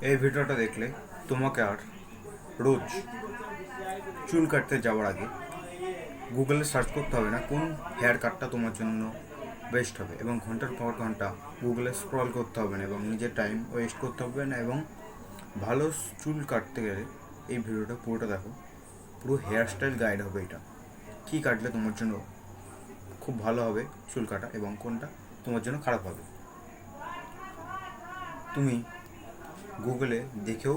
এই ভিডিওটা দেখলে তোমাকে আর রোজ চুল কাটতে যাওয়ার আগে গুগলে সার্চ করতে হবে না কোন হেয়ার কাটটা তোমার জন্য বেস্ট হবে এবং ঘণ্টার পর ঘণ্টা গুগলে স্ক্রল করতে হবে না এবং নিজের টাইম ওয়েস্ট করতে হবে না এবং ভালো চুল কাটতে গেলে এই ভিডিওটা পুরোটা দেখো। পুরো হেয়ার স্টাইল গাইড হবে এটা। কী কাটলে তোমার জন্য খুব ভালো হবে চুল কাটা এবং কোনটা তোমার জন্য খারাপ হবে। তুমি গুগলে দেখেও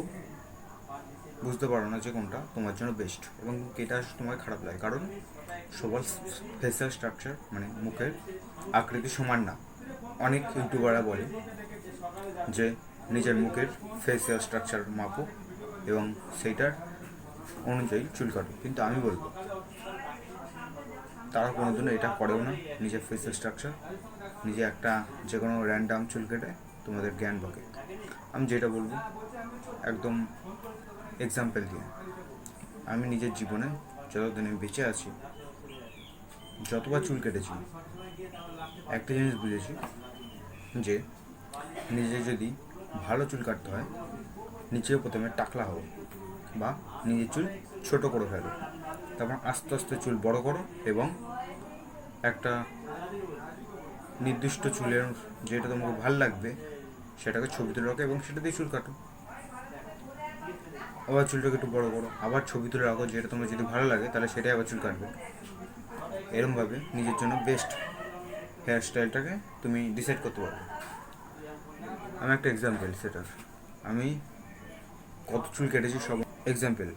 বুঝতে পারো না যে কোনটা তোমার জন্য বেস্ট এবং এটা তোমার খারাপ লাগে। কারণ সবার ফেসিয়াল স্ট্রাকচার মানে মুখের আকৃতি সমান না। অনেক ইউটিউবাররা বলে যে নিজের মুখের ফেসিয়াল স্ট্রাকচার মাপো এবং সেইটার অনুযায়ী চুল কাটো। কিন্তু আমি বলব, তারা কোনোদিনও এটা করেও না। নিজের ফেসিয়াল স্ট্রাকচার নিজে একটা যে কোনো র্যান্ডাম চুল কেটে তোমাদের জ্ঞান বকে। আমি যেটা বলব, একদম এক্সাম্পল দিয়ে। আমি নিজের জীবনে যতদিন আমি বেঁচে আছি, যতবার চুল কেটেছি, একটা জিনিস বুঝেছি যে নিজে যদি ভালো চুল কাটতে হয় নিচে প্রথমে টাকলা হও বা নিজের চুল ছোট করে ফেলো। তারপর আস্তে আস্তে চুল বড় করো এবং একটা নির্দিষ্ট চুলের যেটা তোমাকে ভালো লাগবে সেটাকে ছবি তুলে রাখো এবং সেটা দিয়ে চুল কাটো। আবার চুলটাকে একটু বড় করো। আবার ছবি তুলে রাখো যেটা তোমার যদি ভালো লাগে, তাহলে সেটাই আবার চুল কাটবে। এরমভাবে নিজের জন্য বেস্ট হেয়ার স্টাইলটাকে তুমি ডিসাইড করতে পারবে। আমি একটা এক্সাম্পল সেটার। আমি কত চুল কেটেছি সব এক্সাম্পল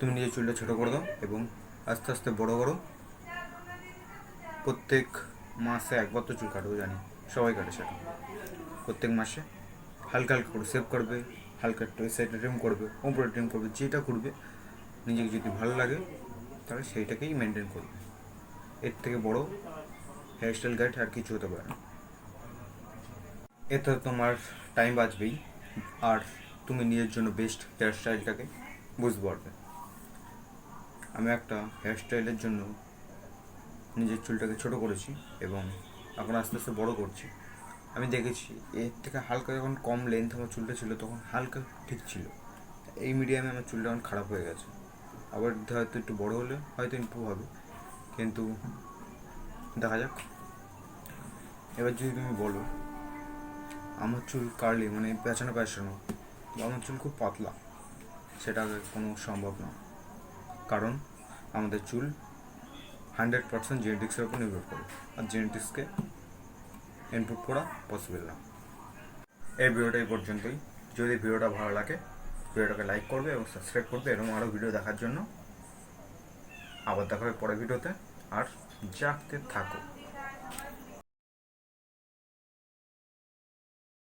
তুমি নিজের চুলটা ছোটো করে দাও এবং আস্তে আস্তে বড় করো। প্রত্যেক মাসে একবার তো চুল কাটবো জানি। সবাই কাটে সেটা। প্রত্যেক মাসে হালকা হালকা করে সেভ করবে, হালকা একটু এই সাইডে ট্রিম করবে ওপরে ট্রিম করবে, যেটা করবে, নিজেকে যদি ভালো লাগে, তাহলে সেইটাকেই মেনটেন করবে। এর থেকে বড় হেয়ার স্টাইল গাইড আর কিছু হতে পারে না। এতে তোমার টাইম বাঁচবেই, আর তুমি নিজের জন্য বেস্ট হেয়ার স্টাইলটাকে বুঝতে পারবে। আমি একটা হেয়ার স্টাইলের জন্য নিজের চুলটাকে ছোট করেছি এবং এখন আস্তে আস্তে বড় করছি। আমি দেখেছি, এর থেকে হালকা যখন কম লেন্থ আমার চুলটা ছিল, তখন হালকা ঠিক ছিল। এই মিডিয়ামে আমার চুলটা এখন খারাপ হয়ে গেছে। আবার হয়তো একটু বড় হলে, হয়তো ইম্প্রুভ হবে। কিন্তু দেখা যাক। এবার যদি তুমি বলো, আমার চুল কার্লি মানে পেঁচানো পেঁচানো আমার চুল খুব পাতলা, সেটা কোনো সম্ভব না কারণ আমাদের চুল হান্ড্রেড পার্সেন্ট জেনেটিক্সের উপর নির্ভর করে। আর জেনেটিক্সকে ইনপুট করা পসিবল না। এই ভিডিওটা এই পর্যন্তই। যদি ভিডিওটা ভালো লাগে ভিডিওটাকে লাইক করবে এবং সাবস্ক্রাইব করবে এরকম আরও ভিডিও দেখার জন্য আবার দেখা হবে পরের ভিডিওতে আর জাগতে থাকো।